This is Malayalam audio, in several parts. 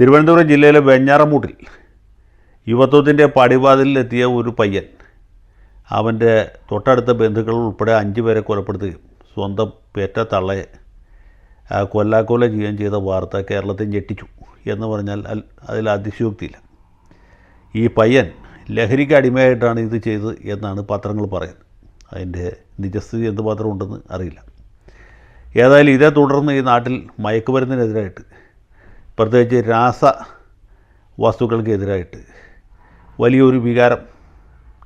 തിരുവനന്തപുരം ജില്ലയിലെ വെഞ്ഞാറമൂട്ടിൽ യുവത്വത്തിന്റെ പടിവാതിലെത്തിയ ഒരു പയ്യൻ അവന്റെ തൊട്ടടുത്ത ബന്ധുക്കൾ ഉൾപ്പെടെ അഞ്ച് പേരെ കൊലപ്പെടുത്തുകയും സ്വന്തം പേറ്റ തള്ളയെ കൊല്ലാക്കൊല ചെയ്യുകയും ചെയ്ത വാർത്ത കേരളത്തെ ഞെട്ടിച്ചു എന്ന് പറഞ്ഞാൽ അതിൽ അതിശയോക്തിയില്ല. ഈ പയ്യൻ ലഹരിക്ക് അടിമയായിട്ടാണ് ഇത് ചെയ്തത് എന്നാണ് പത്രങ്ങൾ പറയുന്നത്. അതിന്റെ നിജസ്ഥിതി എന്തുമാത്രം ഉണ്ടെന്ന് അറിയില്ല. ഏതായാലും ഇതേ തുടർന്ന് ഈ നാട്ടിൽ മയക്കുമരുന്നിനെതിരായിട്ട് പ്രത്യേകിച്ച് രാസ വസ്തുക്കൾക്കെതിരായിട്ട് വലിയൊരു വികാരം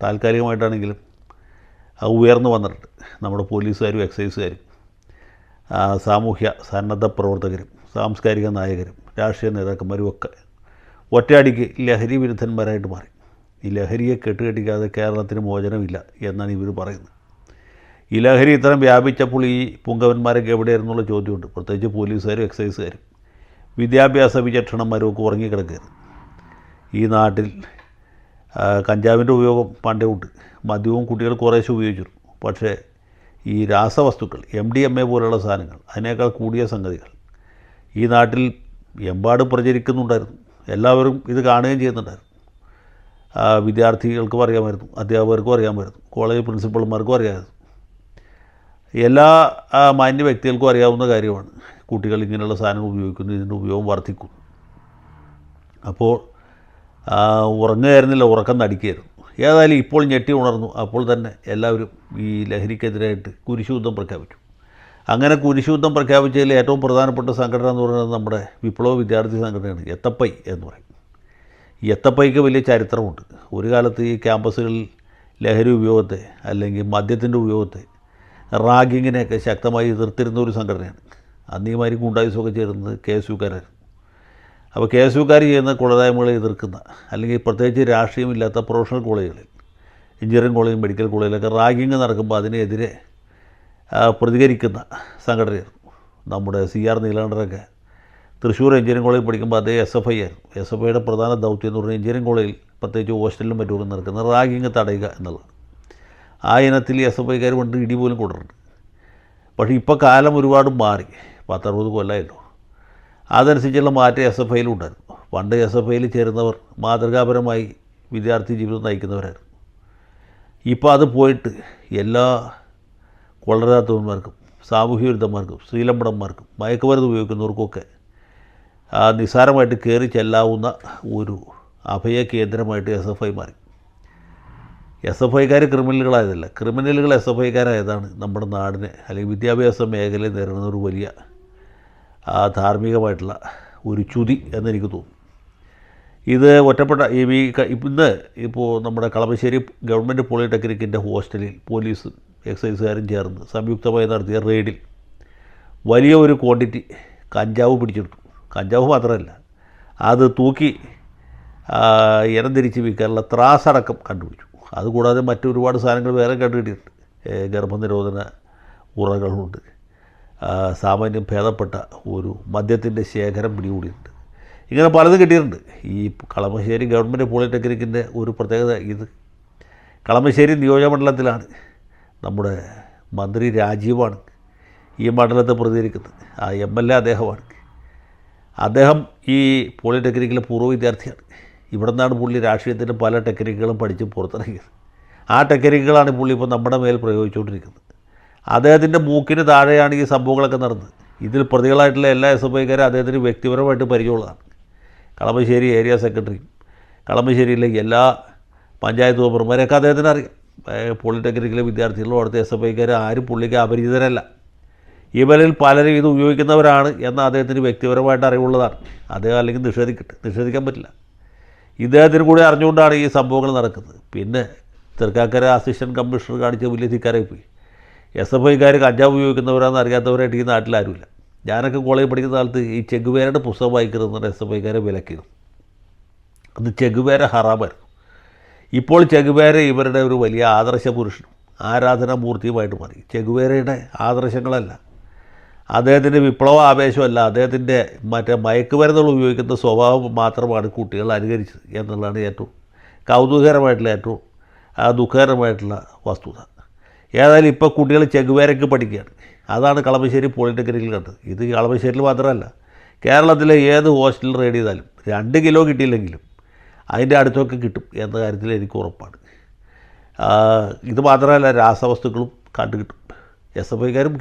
താൽക്കാലികമായിട്ടാണെങ്കിലും അത് ഉയർന്നു വന്നിട്ടുണ്ട്. നമ്മുടെ പോലീസുകാരും എക്സൈസുകാരും സാമൂഹ്യ സന്നദ്ധ പ്രവർത്തകരും സാംസ്കാരിക നായകരും രാഷ്ട്രീയ നേതാക്കന്മാരും ഒക്കെ ഒറ്റയടിക്ക് ലഹരി വിരുദ്ധന്മാരായിട്ട് മാറി. ഈ ലഹരിയെ കെട്ടുകെട്ടിക്കാതെ കേരളത്തിന് മോചനമില്ല എന്നാണ് ഇവർ പറയുന്നത്. ഈ ലഹരി ഇത്തരം വ്യാപിച്ചപ്പോൾ ഈ പുങ്കവന്മാരൊക്കെ എവിടെയായിരുന്നുള്ള ചോദ്യമുണ്ട്. പ്രത്യേകിച്ച് പോലീസുകാരും എക്സൈസുകാരും. വിദ്യാഭ്യാസ വിചക്ഷണന്മാരും ഒക്കെ ഉറങ്ങിക്കിടക്കുകയാണ്. ഈ നാട്ടിൽ കഞ്ചാവിന്റെ ഉപയോഗം പണ്ടേ ഉണ്ട്. മദ്യവും കുട്ടികൾ കുറേശ്ശെ ഉപയോഗിച്ചിരുന്നു. പക്ഷേ ഈ രാസവസ്തുക്കൾ എം ഡി എം എ പോലുള്ള സാധനങ്ങൾ അതിനേക്കാൾ കൂടിയ സംഗതികൾ ഈ നാട്ടിൽ എമ്പാടും പ്രചരിക്കുന്നുണ്ടായിരുന്നു. എല്ലാവരും ഇത് കാണുകയും ചെയ്യുന്നുണ്ടായിരുന്നു. വിദ്യാർത്ഥികൾക്കും അറിയാമായിരുന്നു അധ്യാപകർക്കും അറിയാമായിരുന്നു കോളേജ് പ്രിൻസിപ്പൾമാർക്കും അറിയാമായിരുന്നു. എല്ലാ മാന്യ വ്യക്തികൾക്കും അറിയാവുന്ന കാര്യമാണ്. കുട്ടികൾ ഇങ്ങനെയുള്ള സാധനങ്ങൾ ഉപയോഗിക്കുന്നു ഇതിന്റെ ഉപയോഗം വർദ്ധിക്കും. അപ്പോൾ ഉറങ്ങുകയായിരുന്നില്ല ഉറക്കം നടിക്കുകയായിരുന്നു. ഏതായാലും ഇപ്പോൾ ഞെട്ടി ഉണർന്നു. അപ്പോൾ തന്നെ എല്ലാവരും ഈ ലഹരിക്കെതിരായിട്ട് കുരിശുദ്ധം പ്രഖ്യാപിച്ചു. അങ്ങനെ കുരിശുദ്ധം പ്രഖ്യാപിച്ചതിൽ ഏറ്റവും പ്രധാനപ്പെട്ട സംഘടന എന്ന് പറയുന്നത് നമ്മുടെ വിപ്ലവ വിദ്യാർത്ഥി സംഘടനയാണ് എത്തപ്പൈ എന്ന് പറയും. ഈ എത്തപ്പൈക്ക് വലിയ ചരിത്രമുണ്ട്. ഒരു കാലത്ത് ഈ ക്യാമ്പസുകളിൽ ലഹരി ഉപയോഗത്തെ അല്ലെങ്കിൽ മദ്യത്തിന്റെ ഉപയോഗത്തെ റാഗിങ്ങിനെയൊക്കെ ശക്തമായി എതിർത്തിരുന്ന ഒരു സംഘടനയാണ്. അന്ന് ഈ മാതിരി ഗുണ്ടായുസമൊക്കെ ചേരുന്നത് കെ എസ് യുക്കാരായിരുന്നു അപ്പോൾ കെ എസ് യുക്കാർ ചെയ്യുന്ന കുളരായ്മകളെ എതിർക്കുന്ന അല്ലെങ്കിൽ പ്രത്യേകിച്ച് രാഷ്ട്രീയമില്ലാത്ത പ്രൊഫഷണൽ കോളേജുകളിൽ എഞ്ചിനീയറിംഗ് കോളേജ് മെഡിക്കൽ കോളേജിലൊക്കെ റാഗിങ് നടക്കുമ്പോൾ അതിനെതിരെ പ്രതികരിക്കുന്ന സംഘടനയായിരുന്നു. നമ്മുടെ സി ആർ നീലാണ്ടരൊക്കെ തൃശ്ശൂർ എഞ്ചിനീയറിംഗ് കോളേജിൽ പഠിക്കുമ്പോൾ അതേ എസ് എഫ് ഐ ആയിരുന്നു. എസ് എഫ് ഐയുടെ പ്രധാന ദൗത്യം എന്ന് പറഞ്ഞാൽ എഞ്ചിനീയറിംഗ് കോളേജിൽ പ്രത്യേകിച്ച് ഹോസ്റ്റലിലും മറ്റുമൊക്കെ നടക്കുന്ന റാഗിങ് തടയുക എന്നുള്ളതാണ്. ആ ഇനത്തിൽ എസ് എഫ് ഐക്കാർ പണ്ട് ഇടി പോലും കൊടുത്തിട്ടുണ്ട്. പക്ഷേ ഇപ്പോൾ കാലം ഒരുപാട് മാറി. പത്തറുപത് കൊല്ലമല്ലോ അതനുസരിച്ചുള്ള മാറ്റം എസ് എഫ് ഐയിലും ഉണ്ടായിരുന്നു. പണ്ട് എസ് എഫ് ഐയിൽ ചേരുന്നവർ മാതൃകാപരമായി വിദ്യാർത്ഥി ജീവിതം നയിക്കുന്നവരായിരുന്നു. ഇപ്പോൾ അത് പോയിട്ട് എല്ലാ കൊള്ളരാത്തവന്മാർക്കും സാമൂഹ്യ വിരുദ്ധന്മാർക്കും ശ്രീലമ്പടന്മാർക്കും മയക്കുമരുന്ന് ഉപയോഗിക്കുന്നവർക്കൊക്കെ നിസ്സാരമായിട്ട് കയറി ചെല്ലാവുന്ന ഒരു അഭയ കേന്ദ്രമായിട്ട് എസ് എഫ് ഐ മാറി. എസ് എഫ് ഐക്കാർ ക്രിമിനലുകളായതല്ല. ക്രിമിനലുകൾ എസ് എഫ് ഐക്കാരായതാണ് നമ്മുടെ നാടിനെ അല്ലെങ്കിൽ വിദ്യാഭ്യാസ മേഖലയിൽ നേരിടുന്ന ഒരു വലിയ ആ ധാർമ്മികമായിട്ടുള്ള ഒരു ചുതി എന്നെനിക്ക് തോന്നുന്നു. ഇത് ഒറ്റപ്പെട്ട ഈ ഇന്ന് ഇപ്പോൾ നമ്മുടെ കളമശ്ശേരി ഗവൺമെന്റ് പോളിടെക്നിക്കിന്റെ ഹോസ്റ്റലിൽ പോലീസും എക്സൈസുകാരും ചേർന്ന് സംയുക്തമായി നടത്തിയ റെയ്ഡിൽ വലിയ ഒരു ക്വാണ്ടിറ്റി കഞ്ചാവ് പിടിച്ചെടുത്തു. കഞ്ചാവ് മാത്രമല്ല അത് തൂക്കി ഇനം തിരിച്ച് വിൽക്കാനുള്ള ത്രാസടക്കം കണ്ടുപിടിച്ചു. അതുകൂടാതെ മറ്റൊരുപാട് സാധനങ്ങൾ വേറെ കണ്ടുകിട്ടിയിട്ടുണ്ട്. ഗർഭനിരോധന ഉറകളുണ്ട്. സാമാന്യം ഭേദപ്പെട്ട ഒരു മദ്യത്തിന്റെ ശേഖരം പിടികൂടിയിട്ടുണ്ട്. ഇങ്ങനെ പലതും കിട്ടിയിട്ടുണ്ട്. ഈ കളമശ്ശേരി ഗവൺമെന്റ് പോളിടെക്നിക്കിന്റെ ഒരു പ്രത്യേകത ഇത്. കളമശ്ശേരി നിയോജകമണ്ഡലത്തിലാണ് നമ്മുടെ മന്ത്രി രാജീവാണ് ഈ മണ്ഡലത്തെ പ്രതികരിക്കുന്നത് ആ എം എൽ എ അദ്ദേഹമാണ്. അദ്ദേഹം ഈ പോളിടെക്നിക്കിലെ പൂർവ വിദ്യാർത്ഥിയാണ്. ഇവിടെ നിന്നാണ് പുള്ളി രാഷ്ട്രീയത്തിന്റെ പല ടെക്നിക്കുകളും പഠിച്ച് പുറത്തിറങ്ങിയത്. ആ ടെക്നിക്കുകളാണ് പുള്ളി ഇപ്പോൾ നമ്മുടെ മേൽ പ്രയോഗിച്ചുകൊണ്ടിരിക്കുന്നത്. അദ്ദേഹത്തിന്റെ മൂക്കിന് താഴെയാണ് ഈ സംഭവങ്ങളൊക്കെ നടന്നത്. ഇതിൽ പ്രതികളായിട്ടുള്ള എല്ലാ എസ് എഫ് ഐക്കാരും അദ്ദേഹത്തിന് വ്യക്തിപരമായിട്ട് പരിചയമുള്ളതാണ്. കളമശ്ശേരി ഏരിയ സെക്രട്ടറിയും കളമശ്ശേരിയിലെ എല്ലാ പഞ്ചായത്ത് മെമ്പർമാരെയൊക്കെ അദ്ദേഹത്തിന് അറിയാം. പോളിടെക്നിക്കിലെ വിദ്യാർത്ഥികളും അവിടുത്തെ എസ് എഫ് ഐക്കാർ ആരും പുള്ളിക്ക് അപരിചിതരല്ല. ഇവരിൽ പലരും ഇത് ഉപയോഗിക്കുന്നവരാണ് എന്ന് അദ്ദേഹത്തിന് വ്യക്തിപരമായിട്ട് അറിവുള്ളതാണ്. അദ്ദേഹം അല്ലെങ്കിൽ നിഷേധിക്കട്ടെ നിഷേധിക്കാൻ പറ്റില്ല. ഇദ്ദേഹത്തിന് കൂടെ അറിഞ്ഞുകൊണ്ടാണ് ഈ സംഭവങ്ങൾ നടക്കുന്നത്. പിന്നെ തൃക്കാക്കര അസിസ്റ്റന്റ് കമ്മീഷണർ കാണിച്ച വലിയ ധിക്കാരായി പോയി. എസ് എഫ് ഐക്കാർ കഞ്ചാവ് ഉപയോഗിക്കുന്നവരാണെന്ന് അറിയാത്തവരായിട്ട് ഈ നാട്ടിൽ ആരുമില്ല. ഞാനൊക്കെ കോളേജിൽ പഠിക്കുന്ന കാലത്ത് ഈ ചെഗുവേരയുടെ പുസ്തകം വായിക്കരുതെന്ന് എസ് എഫ് ഐക്കാരെ വിലക്കിയിരുന്നു. അത് ചെഗുവേര ഹറാമായിരുന്നു. ഇപ്പോൾ ചെഗുവേര ഇവരുടെ ഒരു വലിയ ആദർശ പുരുഷനും ആരാധനാമൂർത്തിയുമായിട്ട് മാറി. ചെഗുവേരയുടെ ആദർശങ്ങളല്ല അദ്ദേഹത്തിന്റെ വിപ്ലവ ആവേശമല്ല അദ്ദേഹത്തിന്റെ മറ്റേ മയക്കുമരുന്നുകൾ ഉപയോഗിക്കുന്ന സ്വഭാവം മാത്രമാണ് കുട്ടികൾ അനുകരിച്ചത് എന്നുള്ളതാണ് ഏറ്റവും കൗതുകകരമായിട്ടുള്ള ഏറ്റവും ദുഃഖകരമായിട്ടുള്ള വസ്തുത. ഏതായാലും ഇപ്പോൾ കുട്ടികൾ ചെകുവേരയ്ക്ക് പഠിക്കുകയാണ്. അതാണ് കളമശ്ശേരി പോളിടെക്നിക്കിൽ കണ്ടത്. ഇത് കളമശ്ശേരിയിൽ മാത്രമല്ല കേരളത്തിലെ ഏത് ഹോസ്റ്റലിൽ റെയ്ഡ് ചെയ്താലും രണ്ട് കിലോ കിട്ടിയില്ലെങ്കിലും അതിന്റെ അടുത്തൊക്കെ കിട്ടും എന്ന കാര്യത്തിൽ എനിക്ക് ഉറപ്പാണ്. ഇത് മാത്രമല്ല രാസവസ്തുക്കളും കണ്ടു കിട്ടും എസ് എഫ് ഐക്കാരും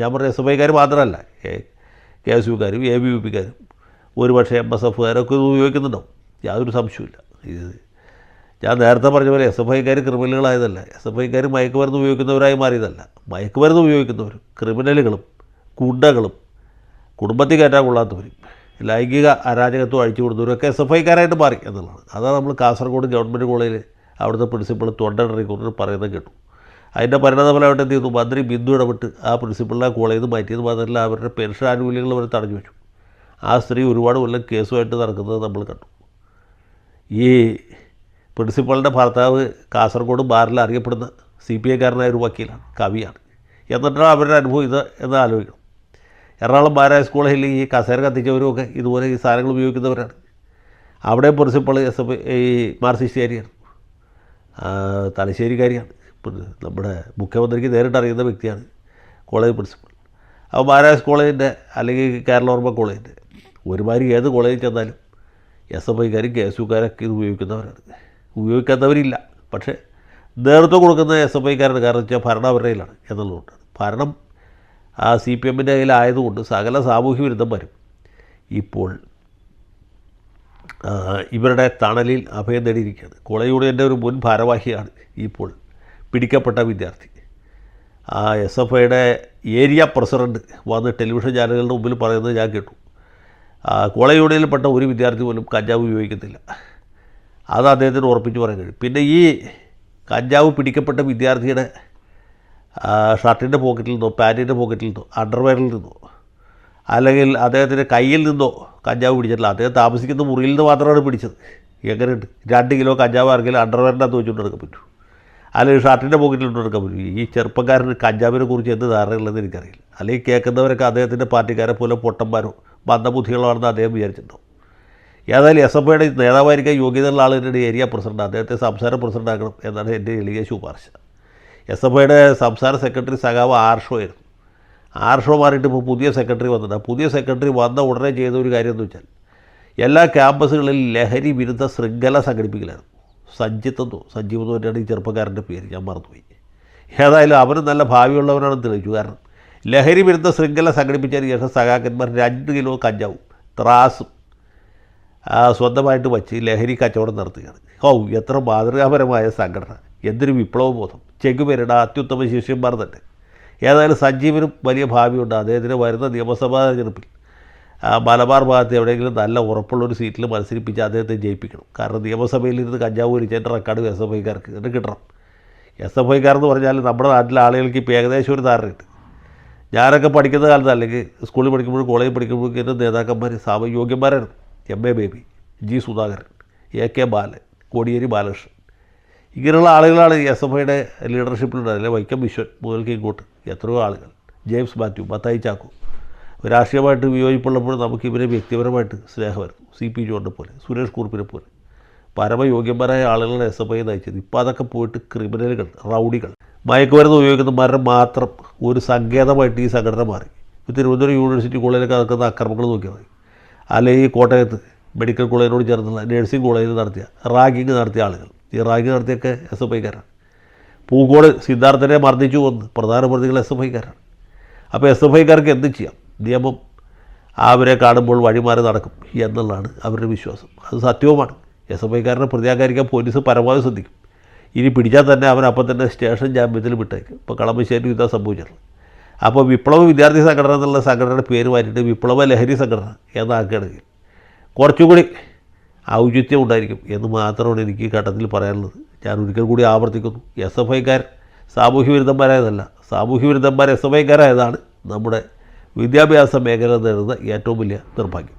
ഞാൻ പറഞ്ഞ എസ് എഫ് ഐക്കാർ മാത്രമല്ല കെ എസ് യുക്കാരും എ ബി വി പിക്കാരും ഒരു പക്ഷേ എം എസ് എഫുകാരൊക്കെ ഇത് ഉപയോഗിക്കുന്നുണ്ടാവും. യാതൊരു സംശയമില്ല ഇത് ഞാൻ നേരത്തെ പറഞ്ഞ പോലെ എസ് എഫ് ഐക്കാർ ക്രിമിനലുകളായതല്ല. എസ് എഫ് ഐക്കാർ മയക്കുമരുന്ന് ഉപയോഗിക്കുന്നവരായി മാറിയതല്ല. മയക്കുമരുന്ന് ഉപയോഗിക്കുന്നവർ ക്രിമിനലുകളും ഗുണ്ടകളും കുടുംബത്തിൽ കയറ്റാൻ കൊള്ളാത്തവരും ലൈംഗിക അരാജകത്വം അഴിച്ചു കൊടുത്തവരൊക്കെ എസ് എഫ് ഐക്കാരായിട്ട് മാറി എന്നുള്ളതാണ്. അതാണ് നമ്മൾ കാസർഗോഡ് ഗവൺമെന്റ് കോളേജിൽ അവിടുത്തെ പ്രിൻസിപ്പൾ തൊണ്ടറിക്കുറിച്ച് പറയുന്നത് കേട്ടു. അതിന്റെ പരിണതഫലമായിട്ട് എന്ത് ചെയ്തു? മന്ത്രി ബിന്ദു ഇടപെട്ട് ആ പ്രിൻസിപ്പളിനെ കോളേജിൽ നിന്ന് മാറ്റിയത് മാത്രമല്ല അവരുടെ പെൻഷൻ ആനുകൂല്യങ്ങൾ അവർ തടഞ്ഞു വെച്ചു. ആ സ്ത്രീ ഒരുപാട് കൊല്ലം കേസുമായിട്ട് നടക്കുന്നത് നമ്മൾ കണ്ടു. ഈ പ്രിൻസിപ്പളിന്റെ ഭർത്താവ് കാസർഗോഡ് ബാറിൽ അറിയപ്പെടുന്ന സി പി ഐക്കാരനായ ഒരു വക്കീലാണ് കവിയാണ്. എന്നിട്ടാണ് അവരുടെ അനുഭവം ഇത് എന്ന് ആലോചിക്കണം. എറണാകുളം ബാരായ സ്കൂളിൽ ഈ കസേര കത്തിച്ചവരുമൊക്കെ ഇതുപോലെ ഈ സാധനങ്ങൾ ഉപയോഗിക്കുന്നവരാണ്. അവിടെ പ്രിൻസിപ്പൾ എസ് എഫ് ഈ മാർസിസ്റ്റുകാരിയാണ്. തലശ്ശേരിക്കാരിയാണ്. പ്രി- നമ്മുടെ മുഖ്യമന്ത്രിക്ക് നേരിട്ട് അറിയുന്ന വ്യക്തിയാണ് കോളേജ് പ്രിൻസിപ്പൽ അപ്പോൾ മഹാരാജ് കോളേജിന്റെ അല്ലെങ്കിൽ കേരളോർമ്മ കോളേജിന്റെ. ഒരുമാതിരി ഏത് കോളേജിൽ ചെന്നാലും എസ് എഫ് ഐക്കാരും കെ എസ് യുക്കാരൊക്കെ ഇത് ഉപയോഗിക്കുന്നവരാണ്. ഉപയോഗിക്കാത്തവരില്ല. പക്ഷേ നേതൃത്വം കൊടുക്കുന്ന എസ് എഫ് ഐക്കാരാണ്. കാരണം വെച്ചാൽ ഭരണം അവരുടെ കയ്യിലാണ് എന്നുള്ളതുകൊണ്ടാണ് ഭരണം ആ സി പി എമ്മിന്റെ കയ്യിലായതുകൊണ്ട് സകല സാമൂഹ്യ വിരുദ്ധന്മാരും ഇപ്പോൾ ഇവരുടെ തണലിൽ അഭയം നേടിയിരിക്കുകയാണ്. കോളേജ് യൂണിയന്റെ ഒരു മുൻ ഭാരവാഹിയാണ് ഇപ്പോൾ പിടിക്കപ്പെട്ട വിദ്യാർത്ഥി. ആ എസ് എഫ് ഐയുടെ ഏരിയ പ്രസിഡന്റ് വന്ന് ടെലിവിഷൻ ചാനലുകളുടെ മുമ്പിൽ പറയുന്നത് ഞാൻ കേട്ടു. കോളേജ് യൂണിയനിൽപ്പെട്ട ഒരു വിദ്യാർത്ഥി പോലും കഞ്ചാവ് ഉപയോഗിക്കുന്നില്ല അത് അദ്ദേഹത്തിന് ഉറപ്പിച്ച് പറയാൻ കഴിയും. പിന്നെ ഈ കഞ്ചാവ് പിടിക്കപ്പെട്ട വിദ്യാർത്ഥിയുടെ ഷർട്ടിന്റെ പോക്കറ്റിൽ നിന്നോ പാന്റിന്റെ പോക്കറ്റിൽ നിന്നോ അണ്ടർവെയറിൽ നിന്നോ അല്ലെങ്കിൽ അദ്ദേഹത്തിന്റെ കയ്യിൽ നിന്നോ കഞ്ചാവ് പിടിച്ചിട്ടില്ല. അദ്ദേഹം താമസിക്കുന്ന മുറിയിൽ നിന്ന് മാത്രമാണ് പിടിച്ചത്. എങ്ങനെയുണ്ട്? രണ്ട് കിലോ കഞ്ചാവ് ആർക്കെങ്കിലും അണ്ടർവെയറിന്റെ അകത്ത് വെച്ചുകൊണ്ട് എടുക്കാൻ പറ്റും അല്ലെങ്കിൽ ഷർട്ടിന്റെ പോക്കറ്റിൽ കൊണ്ട് എടുക്കാൻ പറ്റും ഈ ചെറുപ്പക്കാരന് കഞ്ചാവിനെ കുറിച്ച് എന്ത് ധാരണയുള്ളതെന്ന് എനിക്കറിയില്ല. അല്ലെങ്കിൽ കേൾക്കുന്നവരൊക്കെ അദ്ദേഹത്തിന്റെ പാർട്ടിക്കാരെ പോലെ പൊട്ടന്മാരോ മന്ദബുദ്ധികളാണെന്ന് അദ്ദേഹം വിചാരിച്ചിട്ടുണ്ടാവും ഏതായാലും എസ് എഫ് ഐയുടെ നേതാവായിരിക്കാൻ യോഗ്യതയുള്ള ആളുകളുടെ ഏരിയ പ്രസിഡന്റ്. അദ്ദേഹത്തെ സംസ്ഥാന പ്രസിഡന്റ് ആക്കണം എന്നാണ് എന്റെ എളിയ ശുപാർശ. എസ് എഫ് ഐയുടെ സംസ്ഥാന സെക്രട്ടറി സഖാവ് ആർഷോ ആയിരുന്നു. ആർഷോ മാറിയിട്ട് ഇപ്പോൾ പുതിയ സെക്രട്ടറി വന്നിട്ടുണ്ട് പുതിയ സെക്രട്ടറി വന്ന ഉടനെ ചെയ്ത ഒരു കാര്യം എന്ന് വെച്ചാൽ എല്ലാ ക്യാമ്പസുകളിൽ ലഹരി വിരുദ്ധ ശൃംഖല സംഘടിപ്പിക്കലായിരുന്നു. സഞ്ജിത്തെന്നോ സഞ്ജീവെന്നോ തന്നെയാണ് ഈ ചെറുപ്പക്കാരന്റെ പേര്. ഞാൻ മറന്നുപോയി. ഏതായാലും അവനും നല്ല ഭാവിയുള്ളവനാണെന്ന് തെളിയിച്ചു. കാരണം ലഹരി വിരുദ്ധ ശൃംഖല സംഘടിപ്പിച്ചതിന് ശേഷം സഖാക്കന്മാർ രണ്ട് കിലോ കഞ്ചാവും ത്രാസും സ്വന്തമായിട്ട് വച്ച് ലഹരി കച്ചവടം നടത്തുകയാണ്. ഓ എത്ര മാതൃകാപരമായ സംഘടന. എന്തൊരു വിപ്ലവ ബോധം ചെകുപേരുടെ അത്യുത്തമ ശിഷ്യന്മാർ തന്നെ. ഏതായാലും സഞ്ജീവനും വലിയ ഭാവിയുണ്ട്. അദ്ദേഹത്തിന് വരുന്ന നിയമസഭാ തെരഞ്ഞെടുപ്പിൽ മലബാർ ഭാഗത്ത് എവിടെയെങ്കിലും നല്ല ഉറപ്പുള്ളൊരു സീറ്റിൽ മത്സരിപ്പിച്ച് അദ്ദേഹത്തെ ജയിപ്പിക്കണം. കാരണം നിയമസഭയിൽ ഇരുന്ന് കഞ്ചാവ് വലിച്ചതിന്റെ റെക്കോർഡ് എസ് എഫ് ഐക്കാർക്ക് എന്നിട്ട് കിട്ടണം. എസ് എഫ് ഐക്കാരെന്ന് പറഞ്ഞാൽ നമ്മുടെ നാട്ടിലെ ആളുകൾക്ക് ഇപ്പോൾ ഏകദേശം ഒരു ധാരണയുണ്ട്. ഞാനൊക്കെ പഠിക്കുന്ന കാലത്ത് അല്ലെങ്കിൽ സ്കൂളിൽ പഠിക്കുമ്പോഴും കോളേജിൽ പഠിക്കുമ്പോഴും എന്റെ നേതാക്കന്മാർ സാമയോഗ്യന്മാരായിരുന്നു M A Baby G Sudhakaran A K Balan Kodiyeri Balakrishnan. ഇങ്ങനെയുള്ള ആളുകളാണ് എസ് എഫ് ഐയുടെ ലീഡർഷിപ്പിലുണ്ടായത് അല്ലെങ്കിൽ വൈക്കം വിശ്വൻ മുതൽക്ക് ഇങ്ങോട്ട് എത്രയോ ആളുകൾ. ജെയിംസ് മാത്യു മത്തായി ചാക്കോ. രാഷ്ട്രീയമായിട്ട് വിയോജിപ്പുള്ളപ്പോൾ നമുക്ക് ഇവരെ വ്യക്തിപരമായിട്ട് സ്നേഹമായിരുന്നു സി പി ജോണിനെ പോലെ സുരേഷ് കുറുപ്പിനെ പോലെ പരമയോഗ്യന്മാരായ ആളുകളാണ് എസ് എഫ് ഐ നയിച്ചത് ഇപ്പോൾ അതൊക്കെ പോയിട്ട് ക്രിമിനലുകൾ റൗഡികൾ മയക്കുമരുന്ന് ഉപയോഗിക്കുന്നവരുടെ മാത്രം ഒരു സങ്കേതമായിട്ട് ഈ സംഘടന മാറി. തിരുവനന്തപുരം യൂണിവേഴ്സിറ്റി കോളേജിലൊക്കെ നടക്കുന്ന അക്രമങ്ങൾ നോക്കിയാൽ മതി. അല്ലെങ്കിൽ ഈ കോട്ടയത്ത് മെഡിക്കൽ കോളേജിനോട് ചേർന്നുള്ള നഴ്സിംഗ് കോളേജിൽ നടത്തിയ റാഗിങ് നടത്തിയ ആളുകൾ. ഈ റാഗിങ് നടത്തിയൊക്കെ എസ് എഫ് ഐക്കാരാണ്. പൂക്കോട് സിദ്ധാർത്ഥനെ മർദ്ദിച്ചു വന്ന് പ്രധാന പ്രതികൾ എസ് എഫ് ഐക്കാരാണ്. അപ്പോൾ എസ് എഫ് ഐക്കാർക്ക് എന്ത് ചെയ്യാം. നിയമം അവരെ കാണുമ്പോൾ വഴിമാറി നടക്കും എന്നുള്ളതാണ് അവരുടെ വിശ്വാസം. അത് സത്യവുമാണ്. എസ് എഫ് ഐക്കാരനെ പ്രതിയാകാരിക്കാൻ പോലീസ് പരമാവധി ശ്രദ്ധിക്കും. ഇനി പിടിച്ചാൽ തന്നെ അവൻ അപ്പം തന്നെ സ്റ്റേഷൻ ജാമ്യത്തിൽ വിട്ടേക്കും. ഇപ്പോൾ കളമശ്ശേരി ഇതാ സംഭവിച്ചിട്ടുള്ളത്. അപ്പോൾ വിപ്ലവ വിദ്യാർത്ഥി സംഘടന എന്നുള്ള സംഘടനയുടെ പേര് മാറ്റിയിട്ട് വിപ്ലവ ലഹരി സംഘടന എന്നാക്കുകയാണെങ്കിൽ കുറച്ചുകൂടി ഔചിത്യം ഉണ്ടായിരിക്കും എന്ന് മാത്രമാണ് എനിക്ക് ഘട്ടത്തിൽ പറയാനുള്ളത്. ഞാൻ ഒരിക്കൽ കൂടി ആവർത്തിക്കുന്നു. എസ് എഫ് ഐക്കാർ സാമൂഹ്യ വിരുദ്ധന്മാരായതല്ല സാമൂഹ്യ വിരുദ്ധന്മാർ എസ് എഫ് ഐക്കാരായതാണ് നമ്മുടെ വിദ്യാഭ്യാസ മേഖല നേടുന്ന ഏറ്റവും വലിയ നിർഭാഗ്യം.